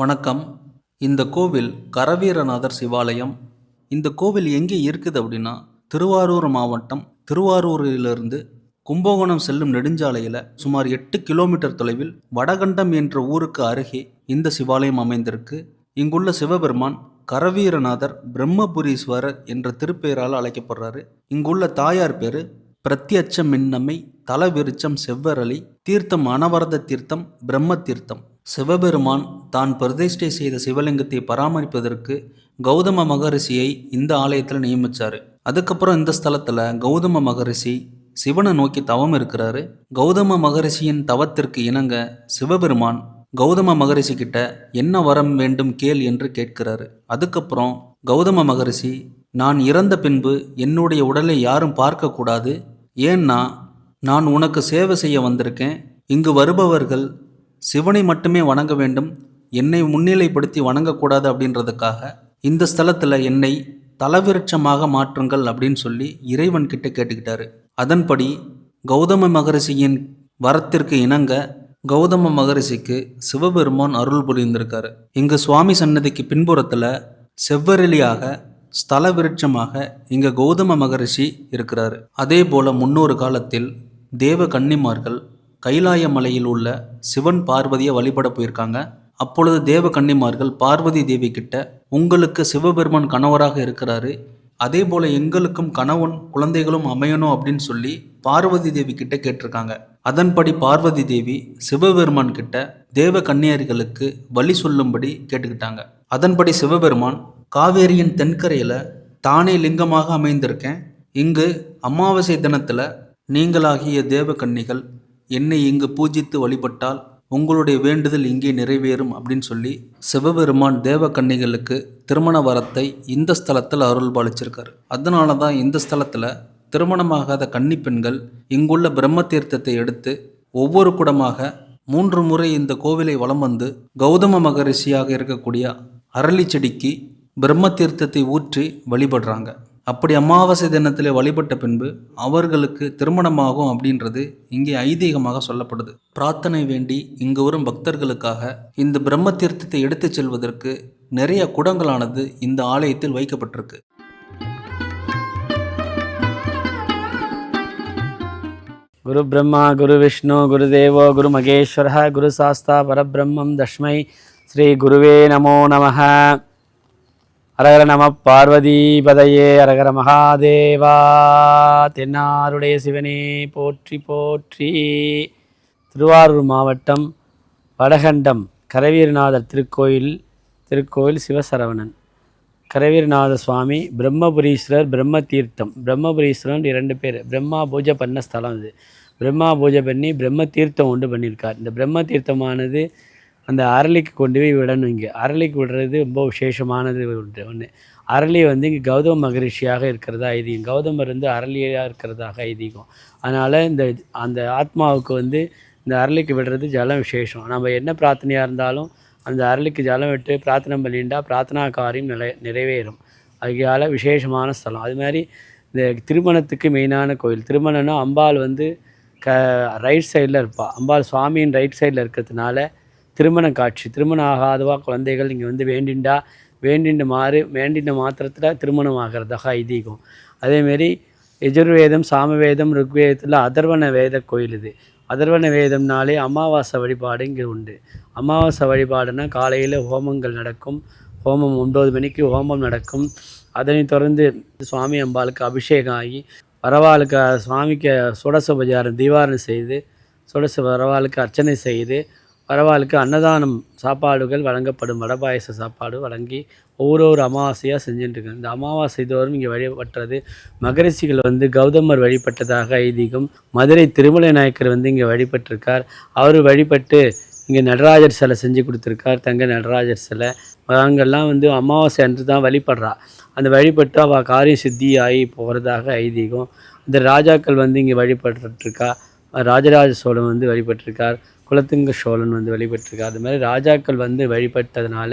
வணக்கம். இந்த கோவில் கரவீரநாதர் சிவாலயம். இந்த கோவில் எங்கே இருக்குது அப்படின்னா திருவாரூர் மாவட்டம் திருவாரூரிலிருந்து கும்பகோணம் செல்லும் நெடுஞ்சாலையில் சுமார் எட்டு கிலோமீட்டர் தொலைவில் வடகண்டம் என்ற ஊருக்கு அருகே இந்த சிவாலயம் அமைந்திருக்கு. இங்குள்ள சிவபெருமான் கரவீரநாதர் பிரம்மபுரீஸ்வரர் என்ற திருப்பெயரால் அழைக்கப்படுறாரு. இங்குள்ள தாயார் பேரு பிரத்யட்ச மின்னம்மை தலவிருச்சம் செவ்வரளி தீர்த்தம் அனவரத தீர்த்தம் பிரம்ம தீர்த்தம். சிவபெருமான் தான் பிரதிஷ்டை செய்த சிவலிங்கத்தை பராமரிப்பதற்கு கௌதம மகரிஷியை இந்த ஆலயத்தில் நியமித்தார் அதுக்கப்புறம் இந்த ஸ்தலத்தில் கௌதம மகரிஷி சிவனை நோக்கி தவம் இருக்கிறாரு. கௌதம மகரிஷியின் தவத்திற்கு இணங்க சிவபெருமான் கௌதம மகரிஷி கிட்ட என்ன வரம் வேண்டும் கேள் என்று கேட்கிறாரு. அதுக்கப்புறம் கௌதம மகரிஷி நான் இறந்த பின்பு என்னுடைய உடலை யாரும் பார்க்கக்கூடாது ஏன்னா நான் உனக்கு சேவை செய்ய வந்திருக்கேன். இங்கு வருபவர்கள் சிவனை மட்டுமே வணங்க வேண்டும் என்னை முன்னிலைப்படுத்தி வணங்கக்கூடாது அப்படின்றதுக்காக இந்த ஸ்தலத்தில் என்னை தலவிருட்சமாக மாற்றுங்கள் அப்படின்னு சொல்லி இறைவன் கிட்ட கேட்டுக்கிட்டாரு. அதன்படி கௌதம மகரிஷியின் வரத்திற்கு இணங்க கௌதம மகரிஷிக்கு சிவபெருமான் அருள் புரிந்திருக்காரு. இங்கு சுவாமி சன்னதிக்கு பின்புறத்தில் செவ்வரளியாக ஸ்தல விருட்சமாக இங்க கௌதம மகரிஷி இருக்கிறாரு. அதே போல முன்னொரு காலத்தில் தேவ கன்னிமார்கள் கைலாய மலையில் உள்ள சிவன் பார்வதியை வழிபட போயிருக்காங்க. அப்பொழுது தேவ கன்னிமார்கள் பார்வதி தேவி கிட்ட உங்களுக்கு சிவபெருமான் கணவராக இருக்கிறாரு. அதே போல எங்களுக்கும் கணவன் குழந்தைகளும் அமையணும் அப்படின்னு சொல்லி பார்வதி தேவி கிட்ட கேட்டிருக்காங்க. அதன்படி பார்வதி தேவி சிவபெருமான் கிட்ட தேவ கன்னியர்களுக்கு வழி சொல்லும்படி கேட்டுக்கிட்டாங்க. அதன்படி சிவபெருமான் காவேரியின் தென்கரையில் தானே லிங்கமாக அமைந்திருக்கேன். இங்கு அமாவாசை தினத்தில் நீங்களாகிய தேவ கன்னிகள் என்னை இங்கு பூஜித்து வழிபட்டால் உங்களுடைய வேண்டுதல் இங்கே நிறைவேறும் அப்படின்னு சொல்லி சிவபெருமான் தேவ கன்னிகளுக்கு திருமண வரத்தை இந்த ஸ்தலத்தில் அருள் பாலிச்சிருக்காரு அதனால தான் இந்த ஸ்தலத்தில் திருமணமாகாத கன்னி பெண்கள் இங்குள்ள பிரம்ம தீர்த்தத்தை எடுத்து ஒவ்வொரு குடமாக மூன்று முறை இந்த கோவிலை வலம் வந்து கௌதம மகரிஷியாக இருக்கக்கூடிய அரளி செடிக்கு பிரம்ம தீர்த்தத்தை ஊற்றி வழிபடுறாங்க. அப்படி அமாவாசை தினத்தில் வழிபட்ட பின்பு அவர்களுக்கு திருமணமாகும் அப்படின்றது இங்கே ஐதீகமாக சொல்லப்படுது. பிரார்த்தனை வேண்டி இங்கு வரும் பக்தர்களுக்காக இந்த பிரம்ம தீர்த்தத்தை எடுத்துச் செல்வதற்கு நிறைய குடங்களானது இந்த ஆலயத்தில் வைக்கப்பட்டிருக்கு. குரு பிரம்மா குரு விஷ்ணு குருதேவோ குரு மகேஸ்வர குரு சாஸ்தா பரபிரம்மம் தஷ்மை ஸ்ரீ குருவே நமோ நமக அரகர நம பார்வதி பதையே அரகர மகாதேவா தென்னாருடைய சிவனே போற்றி போற்றி. திருவாரூர் மாவட்டம் வடகண்டம் கரவீரநாதர் திருக்கோயில் திருக்கோயில் சிவசரவணன். கரவீரநாத சுவாமி பிரம்மபுரீஸ்வரர் பிரம்ம தீர்த்தம் பிரம்மபுரீஸ்வரன் இரண்டு பேர். பிரம்மா பூஜை பண்ண ஸ்தலம் இது பிரம்மா பூஜை பண்ணி பிரம்ம தீர்த்தம் உண்டு பண்ணியிருக்கார். இந்த பிரம்ம தீர்த்தமானது அந்த அரளிக்கு கொண்டு போய் விடணும் இங்கே. அரளிக்கு விடுறது ரொம்ப விசேஷமானது ஒன்று. ஒன்று அரளி வந்து இங்கே கௌதம மகரிஷியாக இருக்கிறதா ஐதீகம். கௌதமர் வந்து அரளியாக இருக்கிறதாக ஐதீகம். அதனால் இந்த அந்த ஆத்மாவுக்கு வந்து இந்த அரளிக்கு விடுறது ஜலம் விசேஷம். நம்ம என்ன பிரார்த்தனையாக இருந்தாலும் அந்த அரளிக்கு ஜலம் விட்டு பிரார்த்தனை பண்ணிட்டால் பிரார்த்தனா காரியம் நிறை நிறைவேறும். அதுக்கால விசேஷமான ஸ்தலம். அது மாதிரி இந்த திருமணத்துக்கு மெயினான கோயில். திருமணம்னா அம்பாள் வந்து க ரைட் சைடில் இருப்பாள் அம்பாள் சுவாமியின் ரைட் சைடில் இருக்கிறதுனால திருமண காட்சி திருமணம் ஆகாதவா குழந்தைகள் இங்கே வந்து வேண்டிண்டா? வேண்டின்ற மாறு வேண்டின மாத்திரத்தில் திருமணம் ஆகிறதாக ஐதீகம். அதேமாரி எஜுர்வேதம் சாமவேதம் ருக்வேதத்தில் அதர்வண வேத கோயில் இது. அதர்வன வேதம்னாலே அமாவாசை வழிபாடு இங்கே உண்டு. அமாவாசை வழிபாடுனா காலையில் ஹோமங்கள் நடக்கும். ஹோமம் ஒன்பது மணிக்கு ஹோமம் நடக்கும். அதனை தொடர்ந்து சுவாமி அம்பாளுக்கு அபிஷேகம் ஆகி வரவாளுக்கு சுவாமிக்கு சுடசோபச்சாரம் தீவாரணம் செய்து சுடச வரவாளுக்கு அர்ச்சனை செய்து வரவாளுக்கு அன்னதானம் சாப்பாடுகள் வழங்கப்படும். வடபாயச சாப்பாடு வழங்கி ஒவ்வொரு அமாவாசையாக செஞ்சுட்டுருக்காங்க. இந்த அமாவாசை தோறும் இங்கே வழிபட்டுறது மகரிஷிகள் வந்து கௌதமர் வழிபட்டதாக ஐதீகம் மதுரை திருமலை நாயக்கர் வந்து இங்கே வழிபட்டிருக்கார். அவர் வழிபட்டு இங்கே நடராஜர் சிலை செஞ்சு கொடுத்துருக்கார் தங்க நடராஜர் சிலை. அங்கெல்லாம் வந்து அமாவாசை அன்று தான் வழிபடுறா. அந்த வழிபட்டு அவள் காரிய சித்தி ஆகி போகிறதாக ஐதீகம். இந்த ராஜாக்கள் வந்து இங்கே வழிபட்டுருக்கா. ராஜராஜ சோழன் வந்து வழிபட்டிருக்கார். குலத்துங்க சோழன் வந்து வழிபட்டிருக்கார் அது மாதிரி ராஜாக்கள் வந்து வழிபட்டதுனால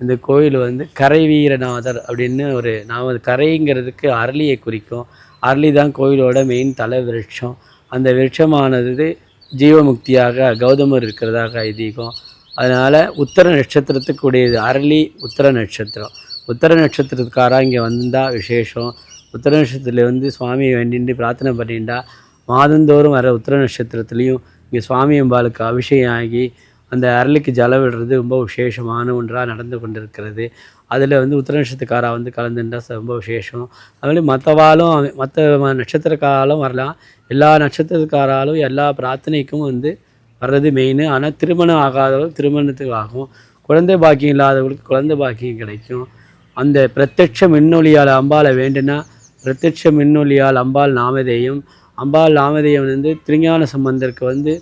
இந்த கோயில் வந்து கரை வீரநாதர் அப்படின்னு ஒரு நாம் கரைங்கிறதுக்கு அரளியை குறிக்கும். அரளி தான் கோயிலோட மெயின் தலை விருட்சம். அந்த விருட்சமானது ஜீவமுக்தியாக கௌதமர் இருக்கிறதாக ஐதீகம். அதனால் உத்தர நட்சத்திரத்துக்குடையது அரளி உத்தர நட்சத்திரம். உத்தர நட்சத்திரத்துக்காராக இங்கே வந்தால் விசேஷம். உத்தர நட்சத்திரத்தில் வந்து சுவாமியை வேண்டிட்டு பிரார்த்தனை பண்ணிட்டா மாதந்தோறும் வர உத்தர நட்சத்திரத்துலேயும் இங்கே சுவாமி அம்பாளுக்கு அபிஷேகம் ஆகி அந்த அரளிக்கு ஜலம் விடுறது ரொம்ப விசேஷமான ஒன்றாக நடந்து கொண்டிருக்கிறது. அதில் வந்து உத்திர நட்சத்திரக்காரா வந்து கலந்துட்டா ரொம்ப விசேஷம். அதுமாதிரி மற்றவாலும் மற்ற நட்சத்திரக்காராலும் வரலாம். எல்லா நட்சத்திரக்காராலும் எல்லா பிரார்த்தனைக்கும் வந்து வர்றது மெயின் ஆனால் திருமணம் ஆகாதவர்கள் திருமணத்துக்கு ஆகும். குழந்தை பாக்கியம் இல்லாதவர்களுக்கு குழந்தை பாக்கியம் கிடைக்கும். அந்த பிரத்யட்ச மின்னொலியால் அம்பாளை வேண்டுனா பிரத்யட்ச மின்னொலியால் அம்பாள் நாமதேயம். அம்பாள் நாமதேயம் வந்து திருஞான சம்பந்தருக்கு வந்து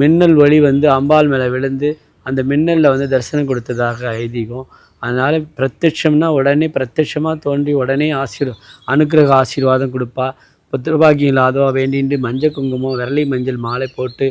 மின்னல் ஒளி வந்து அம்பாள் மேலே விழுந்து அந்த மின்னலில் வந்து தரிசனம் கொடுத்ததாக ஐதீகம். அதனால் பிரத்யட்சம்னா உடனே பிரத்யட்சமாக தோன்றி உடனே ஆசீர் அனுக்கிரக ஆசீர்வாதம் கொடுப்பா. புத்திரபாகியம் இல்லாதவா வேண்டிட்டு மஞ்சள் குங்குமம் விரலி மஞ்சள் மாலை போட்டு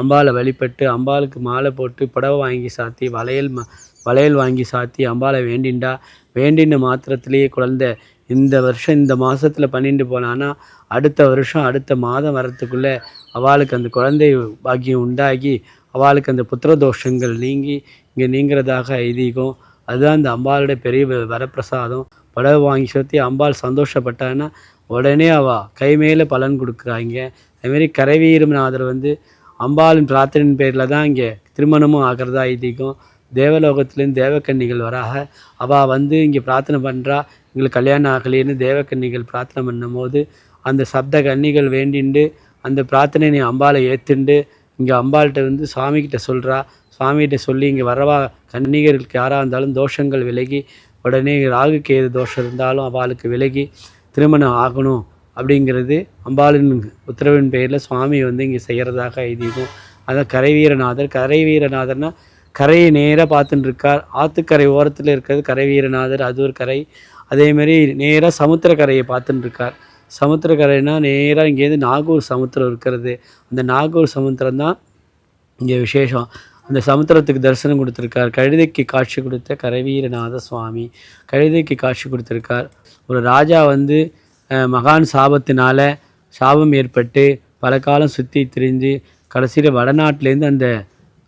அம்பாளை வழிபட்டு அம்பாளுக்கு மாலை போட்டு புடவை வாங்கி சாத்தி வளையல் ம வளையல் வாங்கி சாத்தி அம்பாளை வேண்டிண்டா. வேண்டின மாத்திரத்திலேயே குழந்தை இந்த வருஷம் இந்த மாதத்தில் பண்ணிட்டு போனான்னா அடுத்த வருஷம் அடுத்த மாதம் வரத்துக்குள்ளே அவளுக்கு அந்த குழந்தை பாக்கியம் உண்டாகி அவளுக்கு அந்த புத்திர தோஷங்கள் நீங்கி இங்கே நீங்கிறதாக ஐதீகம். அதுதான் அந்த அம்பாளுடைய பெரிய வரப்பிரசாதம். புடவை வாங்கி சுற்றி அம்பாள் சந்தோஷப்பட்டான்னா உடனே அவள் கை மேலே பலன் கொடுக்குறாங்க. அதுமாரி கரைவீரநாதர் வந்து அம்பாளின் பிரார்த்தனையின் பேரில் தான் இங்கே திருமணமும் ஆகிறதா ஐதீகம். தேவலோகத்துலேருந்து தேவக்கன்னிகள் வராக. அவள் வந்து இங்கே பிரார்த்தனை பண்ணுறா எங்களுக்கு கல்யாணம் ஆகலேன்னு தேவக்கன்னிகள் பிரார்த்தனை பண்ணும்போது அந்த சப்த கன்னிகள் வேண்டிண்டு அந்த பிரார்த்தனை அம்பாளை ஏற்றுண்டு இங்கே அம்பாள்கிட்ட வந்து சுவாமிகிட்ட சொல்கிறா சுவாமிகிட்ட சொல்லி இங்கே வரவா கன்னிகர்களுக்கு யாராக இருந்தாலும் தோஷங்கள் விலகி உடனே ராகு கேது தோஷம் இருந்தாலும் அவளுக்கு விலகி திருமணம் ஆகணும் அப்படிங்கிறது அம்பாளின் உத்தரவின் பேரில் சுவாமி வந்து இங்கே செய்கிறதாக ஐதீகம். அதான் கரைவீரநாதர் கரைவீரநாதர்னா கரையை நேராக பார்த்துட்டு இருக்கார். ஆற்றுக்கரை ஓரத்தில் இருக்கிறது கரைவீரநாதர் அது ஒரு கரை. அதேமாரி நேராக சமுத்திரக்கரையை பார்த்துட்டுருக்கார் சமுத்திரக்கரைனா நேராக இங்கேருந்து நாகூர் சமுத்திரம் இருக்கிறது. அந்த நாகூர் சமுத்திரம் தான் இங்கே விசேஷம். அந்த சமுத்திரத்துக்கு தரிசனம் கொடுத்துருக்கார். கழுதைக்கு காட்சி கொடுத்த கரவீரநாத சுவாமி. கழுதைக்கு காட்சி கொடுத்துருக்கார். ஒரு ராஜா வந்து மகான் சாபத்தினால சாபம் ஏற்பட்டு பல காலம் சுற்றி திரிஞ்சு கடைசியில் வடநாட்டிலேருந்து அந்த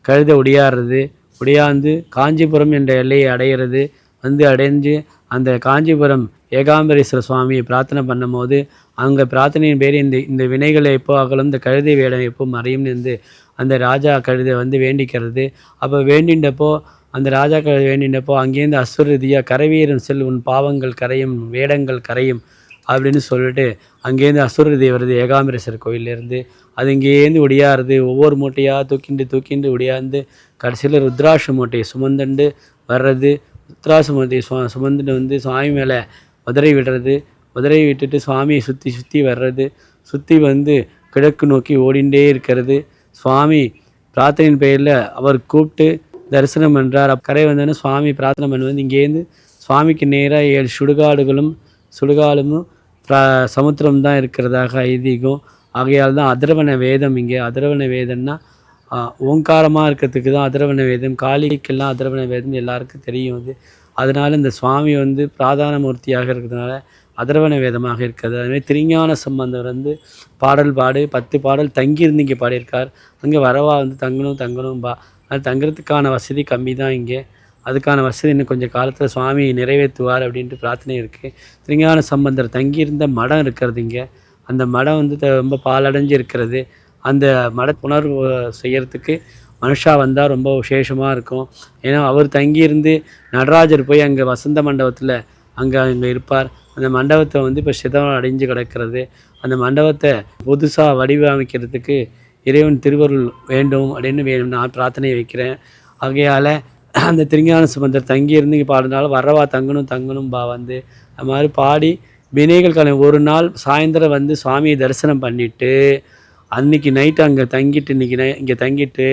கழுதை ஒடியாடுறது ஒடியாந்து காஞ்சிபுரம் என்ற எல்லையை அடையிறது வந்து அடைஞ்சு அந்த காஞ்சிபுரம் ஏகாம்பரேஸ்வர சுவாமியை பிரார்த்தனை பண்ணும்போது அங்கே பிரார்த்தனையின் பேர் இந்த இந்த வினைகளை எப்போ அகலும் இந்த கழுதை வேடம் எப்போ மறையும்னு இருந்து அந்த ராஜா கழுதை வந்து வேண்டிக்கிறது. அப்போ வேண்டின்றப்போ அந்த ராஜா கழுதை வேண்டின்றப்போ அங்கேருந்து அசுரதியாக கரைவீரன் செல் உன் பாவங்கள் கரையும் வேடங்கள் கரையும் அப்படின்னு சொல்லிட்டு அங்கேருந்து அசுரதி வருது ஏகாம்பரேஸ்வரர் கோயிலேருந்து அது இங்கேருந்து ஒடியாருது ஒவ்வொரு மூட்டையாக தூக்கிண்டு தூக்கிண்டு ஒடியாந்து கடைசியில் ருத்ராட்ச மூட்டையை சுமந்துண்டு வர்றது. ருத்ராட்ச சுவா சுமந்துட்டு வந்து சுவாமி மேலே உதறி விடுறது உதறி விட்டுட்டு சுவாமியை சுற்றி சுற்றி வர்றது சுற்றி வந்து கிழக்கு நோக்கி ஓடிண்டே இருக்கிறது. சுவாமி பிரார்த்தனையின் பெயரில் அவர் கூப்பிட்டு தரிசனம் பண்ணுறார் அப் கரை வந்தோடனே சுவாமி பிரார்த்தனை பண்ணுவது இங்கேருந்து சுவாமிக்கு நேராக ஏழு சுடுகாடுகளும் சுடுகாடும் சமுத்திரம் தான் இருக்கிறதாக ஐதீகம். ஆகையால் தான் அதர்வன வேதம் இங்கே. அதர்வன வேதம்னா ஓங்காரமாக இருக்கிறதுக்கு தான் அதிரவண வேதம் காளிக்கெல்லாம் அதிரவண வேதம் எல்லாருக்கும் தெரியும் அது. அதனால் இந்த சுவாமி வந்து பிராதான மூர்த்தியாக இருக்கிறதுனால அதிரவண வேதமாக இருக்கிறது. அதுமாதிரி திருஞான சம்பந்தர் வந்து பாடல் பாடு பத்து பாடல் தங்கியிருந்து இங்கே பாடியிருக்கார். அங்கே வரவா வந்து தங்கணும் தங்கணும் பா. அது தங்குறதுக்கான வசதி கம்மி தான் இங்கே. அதுக்கான வசதி இன்னும் கொஞ்சம் காலத்தில் சுவாமி நிறைவேற்றுவார் அப்படின்ட்டு பிரார்த்தனை இருக்குது திருஞான சம்பந்தர் தங்கியிருந்த மடம் இருக்கிறது இங்கே. அந்த மடம் வந்து த- ரொம்ப பாலடைஞ்சு இருக்கிறது அந்த மட உணர்வு செய்யறதுக்கு மனுஷா வந்தால் ரொம்ப விசேஷமாக இருக்கும். ஏன்னா அவர் தங்கியிருந்து நடராஜர் போய் அங்கே வசந்த மண்டபத்தில் அங்கே அங்கே இருப்பார். அந்த மண்டபத்தை வந்து இப்போ சிதம் அடைஞ்சு கிடக்கிறது. அந்த மண்டபத்தை புதுசாக வடிவமைக்கிறதுக்கு இறைவன் திருவருள் வேண்டும் அப்படின்னு வேணும் நான் பிரார்த்தனை வைக்கிறேன். ஆகையால் அந்த திருஞான சுமந்தர் தங்கியிருந்து இங்கே பாடினாலும் வரவா தங்கணும் தங்கணும் பா வந்து. அது மாதிரி பாடி வினைகள் கலை ஒரு நாள் சாயந்தரம் வந்து சுவாமியை தரிசனம் பண்ணிவிட்டு அன்னைக்கு நைட்டு அங்கே தங்கிட்டு இன்றைக்கி நை இங்கே தங்கிட்டு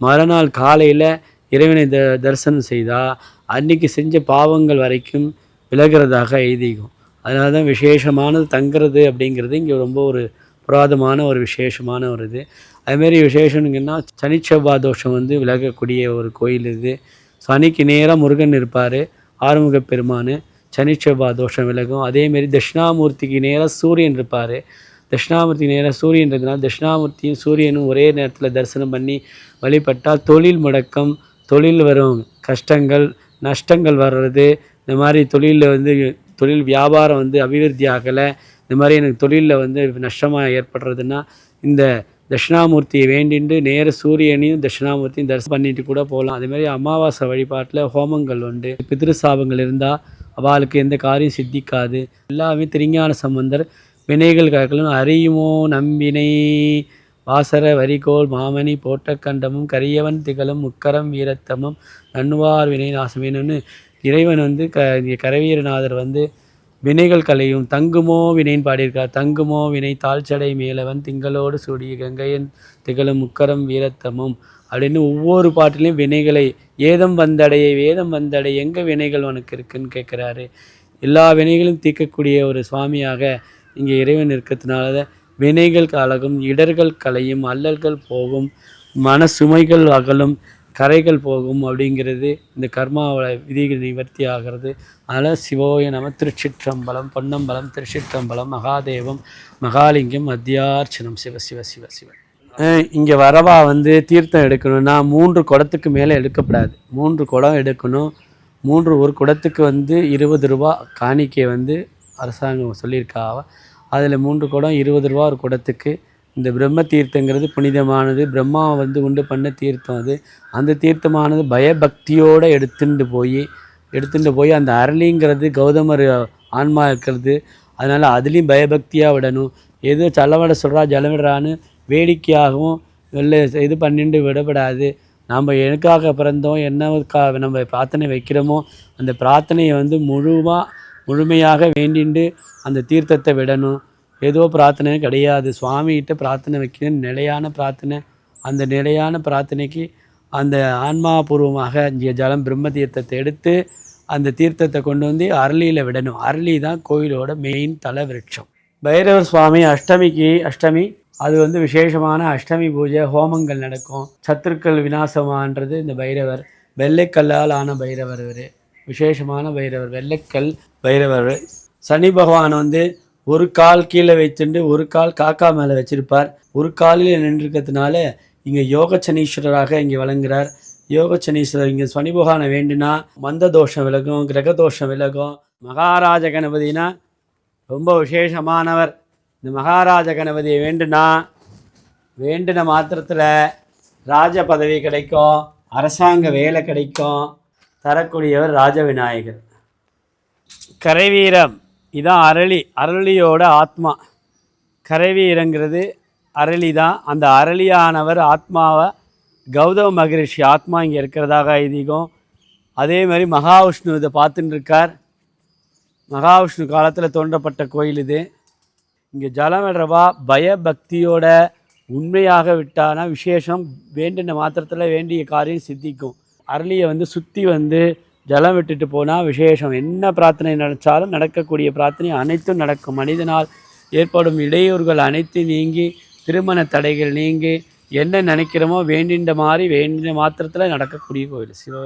மறுநாள் காலையில் இறைவனை த தரிசனம் செய்தால் அன்னைக்கு செஞ்ச பாவங்கள் வரைக்கும் விலகிறதாக ஐதீகம். அதனால தான் விசேஷமானது தங்குறது அப்படிங்கிறது இங்கே ரொம்ப ஒரு புராதமான ஒரு விசேஷமான ஒரு இது. அதுமாரி விசேஷனுங்கன்னா சனிச்செவ்வா தோஷம் வந்து விலகக்கூடிய ஒரு கோயில் இது. சனிக்கு நேராக முருகன் இருப்பார் ஆறுமுக பெருமான். சனிச்செவ்வா தோஷம் விலகும். அதேமாரி தட்சிணாமூர்த்திக்கு நேராக சூரியன் இருப்பார். தட்சிணாமூர்த்தி நேராக சூரியன்றதுனால தட்சிணாமூர்த்தியும் சூரியனும் ஒரே நேரத்தில் தரிசனம் பண்ணி வழிபட்டால் தொழில் முடக்கம் தொழில் வரும். கஷ்டங்கள் நஷ்டங்கள் வர்றது. இந்த மாதிரி தொழிலில் வந்து தொழில் வியாபாரம் வந்து அபிவிருத்தி ஆகலை. இந்த மாதிரி எனக்கு தொழிலில் வந்து நஷ்டமாக ஏற்படுறதுன்னா இந்த தட்சிணாமூர்த்தியை வேண்டிட்டு நேர சூரியனையும் தட்சிணாமூர்த்தியும் தரிசனம் பண்ணிட்டு கூட போகலாம். அதேமாதிரி அமாவாசை வழிபாட்டில் ஹோமங்கள் உண்டு. பிதிரு சாபங்கள் இருந்தால் அவளுக்கு எந்த காரியம் சித்திக்காது. எல்லாமே திருஞான சம்பந்தர் வினைகள் காக்கலும் அறியுமோ நம்பினை? வாசர வரிகோல் மாமணி போட்ட கண்டமும் கரியவன் திகழும் முக்கரம் வீரத்தமும் நன்வார் வினை நாசமேனு இறைவன் வந்து க கரவீரநாதர் வந்து வினைகள் கலையும் தங்குமோ வினைன்னு பாடியிருக்கார். தங்குமோ வினை தாழ்ச்சடை மேலவன் திங்களோடு சூடிய கங்கையன் திகழும் முக்கரம் வீரத்தமும். அப்படின்னு ஒவ்வொரு பாட்டிலையும் வினைகளை ஏதம் வந்தடைய வேதம் வந்தடை எங்கே வினைகள் உனக்கு இருக்குன்னு கேட்குறாரு. எல்லா வினைகளும் தீர்க்கக்கூடிய ஒரு சுவாமியாக இங்கே இறைவன் இருக்கிறதுனால வினைகள் கலகும் இடர்கள் கலையும் அல்லல்கள் போகும் மன சுமைகள் அகலும் கரைகள் போகும் அப்படிங்கிறது இந்த கர்மாவோட விதிகள் நிவர்த்தி ஆகிறது. அதனால் சிவோய நம திருச்சிற்றம்பலம் பொன்னம்பலம் திருச்சிற்றம்பலம் மகாதேவம் மகாலிங்கம் மத்தியார்ச்சனம் சிவ சிவ சிவ சிவ. இங்கே வரவா வந்து தீர்த்தம் எடுக்கணும்னா மூன்று குடத்துக்கு மேலே எடுக்கப்படாது. மூன்று குடம் எடுக்கணும். மூன்று ஒரு குடத்துக்கு வந்து இருபது ரூபா காணிக்கை வந்து அரசாங்கம் சொல்லியிருக்காவ அதில் மூன்று குடம் இருபது ரூபா ஒரு குடத்துக்கு. இந்த பிரம்ம தீர்த்தங்கிறது புனிதமானது. பிரம்மா வந்து உண்டு பண்ண தீர்த்தம் அது. அந்த தீர்த்தமானது பயபக்தியோடு எடுத்துட்டு போய் எடுத்துட்டு போய் அந்த அரளிங்கிறது கௌதமர் ஆன்மா இருக்கிறது. அதனால் அதுலேயும் பயபக்தியாக விடணும். எது செலவிட சொல்கிறா ஜலவிடுறான்னு வேடிக்கையாகவும் இல்லை இது பண்ணிட்டு விடப்படாது. நாம் எனக்காக பிறந்தோம் என்னக்காக நம்ம பிரார்த்தனை வைக்கிறோமோ அந்த பிரார்த்தனையை வந்து முழுவாக முழுமையாக வேண்டிண்டு அந்த தீர்த்தத்தை விடணும். ஏதோ பிரார்த்தனை கிடையாது. சுவாமிகிட்ட பிரார்த்தனை வைக்கணும் நிலையான பிரார்த்தனை. அந்த நிலையான பிரார்த்தனைக்கு அந்த ஆன்மாபூர்வமாக இங்கே ஜலம் பிரம்ம தீர்த்தத்தை எடுத்து அந்த தீர்த்தத்தை கொண்டு வந்து அரளியில் விடணும். அரளி தான் கோயிலோட மெயின் தலை விருட்சம் பைரவர் சுவாமி அஷ்டமிக்கு அஷ்டமி அது வந்து விசேஷமான அஷ்டமி பூஜை ஹோமங்கள் நடக்கும். சத்துருக்கள் விநாசமான்றது இந்த பைரவர். வெள்ளைக்கல்லால் ஆன பைரவர் இவர். விசேஷமான பைரவர் வெள்ளைக்கல் பைரவர். சனி பகவான் வந்து ஒரு கால் கீழே வைத்துண்டு ஒரு கால் காக்கா மேலே வச்சிருப்பார். ஒரு காலில் நின்றுருக்கிறதுனால இங்கே யோக சனீஸ்வரராக இங்கே வழங்குறார் யோக சனீஸ்வரர் இங்கே சனி பகவானை வேண்டுனா மந்த தோஷம் விலகும் கிரக தோஷம் விலகும். மகாராஜ கணபதினா ரொம்ப விசேஷமானவர். இந்த மகாராஜ கணபதியை வேண்டுனா வேண்டின மாத்திரத்தில் ராஜ பதவி கிடைக்கும் அரசாங்க வேலை கிடைக்கும். தரக்கூடியவர் ராஜவிநாயகர். கரைவீரம். இதான் அரளி. அரளியோட ஆத்மா. கரைவீரங்கிறது அரளி தான் அந்த அரளியானவர் ஆத்மாவை கௌதம மகரிஷி ஆத்மா இங்கே இருக்கிறதாக ஐதீகம். அதே மாதிரி மகாவிஷ்ணு இதை பார்த்துட்டு இருக்கார் மகாவிஷ்ணு காலத்தில் தோன்றப்பட்ட கோயில் இது. இங்கே ஜலம் விடுறவா பயபக்தியோட உண்மையாக விட்டானா விசேஷம். வேண்டின மாத்திரத்தில் வேண்டிய காரியம் சித்திக்கும். அரளியை வந்து சுற்றி வந்து ஜலம் விட்டுட்டு போனால் விசேஷம். என்ன பிரார்த்தனை நினச்சாலும் நடக்கக்கூடிய பிரார்த்தனை அனைத்தும் நடக்கும். மனிதனால் ஏற்படும் இடையூறுகள் அனைத்தும் நீங்கி திருமண தடைகள் நீங்கி என்ன நினைக்கிறோமோ வேண்டின்ற மாதிரி வேண்டின மாத்திரத்தில் நடக்கக்கூடிய கோயில் சிவ